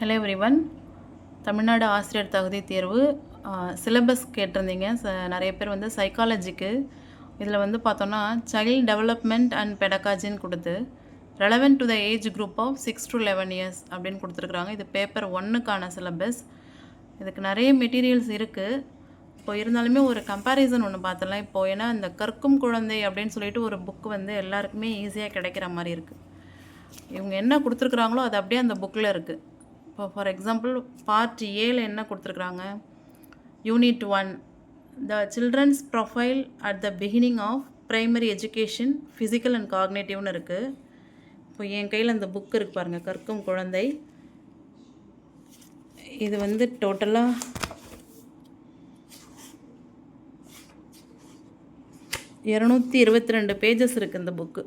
Hello everyone Tamil Nadu ஆசிரியர் தகுதி தேர்வு சிலபஸ் கேட்டிருந்தீங்க. ச நிறைய பேர் வந்து சைக்காலஜிக்கு இதில் வந்து பார்த்தோன்னா சைல்டு டெவலப்மெண்ட் அண்ட் பெடகாஜின்னு கொடுத்து relevant to the age group of six to eleven years அப்படின்னு கொடுத்துருக்குறாங்க. இது பேப்பர் ஒன்றுக்கான சிலபஸ் இதுக்கு நிறைய மெட்டீரியல்ஸ் இருக்குது இப்போ இருந்தாலுமே ஒரு கம்பேரிசன் ஒன்று பார்த்துடலாம். இப்போ ஏன்னா இந்த கற்கும் குழந்தை அப்படின்னு சொல்லிட்டு ஒரு புக் வந்து எல்லாருக்குமே ஈஸியாக கிடைக்கிற மாதிரி இருக்குது இவங்க என்ன கொடுத்துருக்குறாங்களோ அது அப்படியே அந்த புக்கில் இருக்குது இப்போ ஃபார் எக்ஸாம்பிள் பார்ட் ஏல என்ன கொடுத்துருக்குறாங்க? Unit one the children's profile at the beginning of primary education physical and காக்னேட்டிவ்னு இருக்குது இப்போ என் கையில் அந்த புக் இருக்கு பாருங்கள் கற்கும் குழந்தை. இது வந்து டோட்டலாக இரநூத்தி இருபத்தி ரெண்டு பேஜஸ் இருக்குது இந்த புக்கு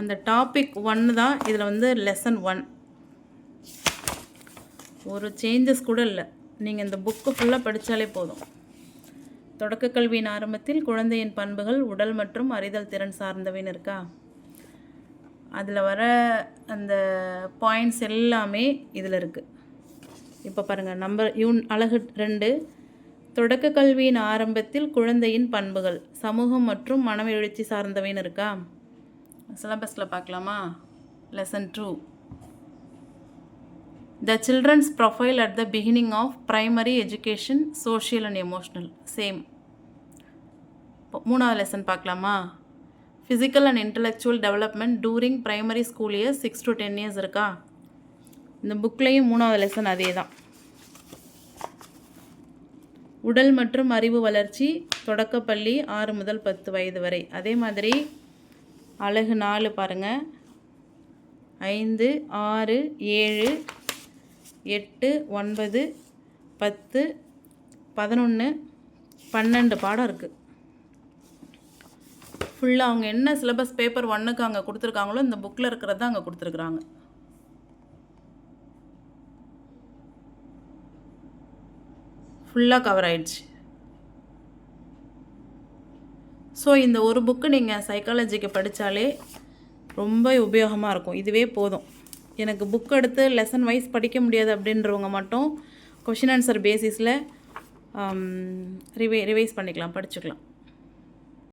அந்த டாபிக் ஒன்று தான் இதில் வந்து லெசன் ஒன் ஒரு சேஞ்சஸ் கூட இல்லை. நீங்கள் இந்த புக்கு ஃபுல்லாக படித்தாலே போதும். தொடக்க கல்வியின் ஆரம்பத்தில் குழந்தையின் பண்புகள் உடல் மற்றும் அறிதல் திறன் சார்ந்தவைன்னு இருக்கா? அதில் வர அந்த பாயிண்ட்ஸ் எல்லாமே இதில் இருக்குது இப்போ பாருங்கள் நம்பர் யூன் அழகு ரெண்டு. தொடக்க கல்வியின் ஆரம்பத்தில் குழந்தையின் பண்புகள் சமூகம் மற்றும் மனவெழுச்சி சார்ந்தவைன்னு இருக்கா? சிலபஸில் பார்க்கலாமா? Lesson two the children's profile at the beginning of primary education social and emotional same மூணாவது லெசன் பார்க்கலாமா? Physical and intellectual development during primary school years six to ten years இருக்கா? இந்த புக்லேயும் மூணாவது லெசன் அதே தான் உடல் மற்றும் அறிவு வளர்ச்சி தொடக்கப்பள்ளி ஆறு முதல் பத்து வயது வரை. அதே மாதிரி அழகு நாலு பாருங்கள் ஐந்து ஆறு ஏழு எட்டு ஒன்பது பத்து பதினொன்று பன்னெண்டு பாடம் இருக்குது ஃபுல்லாக அவங்க என்ன சிலபஸ் பேப்பர் ஒன்றுக்கு அங்கே கொடுத்துருக்காங்களோ இந்த புக்கில் இருக்கிறது தான் அங்கே கொடுத்துருக்குறாங்க. ஃபுல்லாக கவர் ஆயிடுச்சு. ஸோ இந்த ஒரு புக்கு நீங்கள் சைக்காலஜிக்கு படித்தாலே ரொம்ப உபயோகமாக இருக்கும். இதுவே போதும். எனக்கு புக் எடுத்து லெசன் வைஸ் படிக்க முடியாது அப்படின்றவங்க மட்டும் கொஷின் ஆன்சர் பேசிஸில் ரிவை ரிவைஸ் பண்ணிக்கலாம் படிச்சுக்கலாம்.